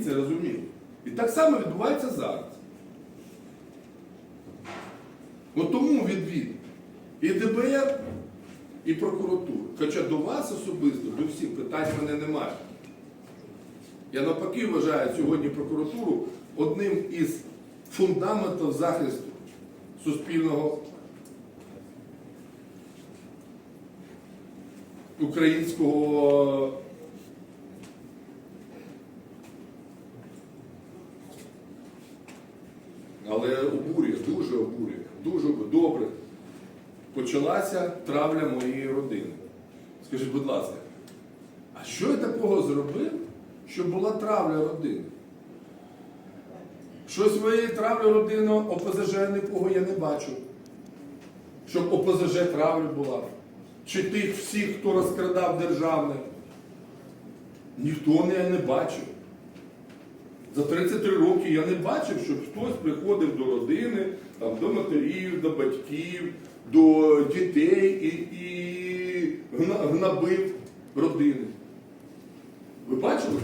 це розуміли. І так само відбувається зараз. От тому відвід і ДБР, і прокуратура. Хоча до вас особисто, до всіх питань мене немає. Я навпаки вважаю сьогодні прокуратуру одним із фундаментів захисту суспільного українського але обурює, дуже обурює, дуже добре. Почалася травля моєї родини. Скажіть, будь ласка, а що я такого зробив, щоб була травля родини? Щось своєї травлі родини ОПЗЖ нікого я не бачу. Щоб ОПЗЖ травля була. Чи тих всіх, хто розкрадав державне. Ніхто не, не бачив. За 33 роки я не бачив, щоб хтось приходив до родини, там, до матерів, до батьків, до дітей і, і гнабив родини. Ви бачили?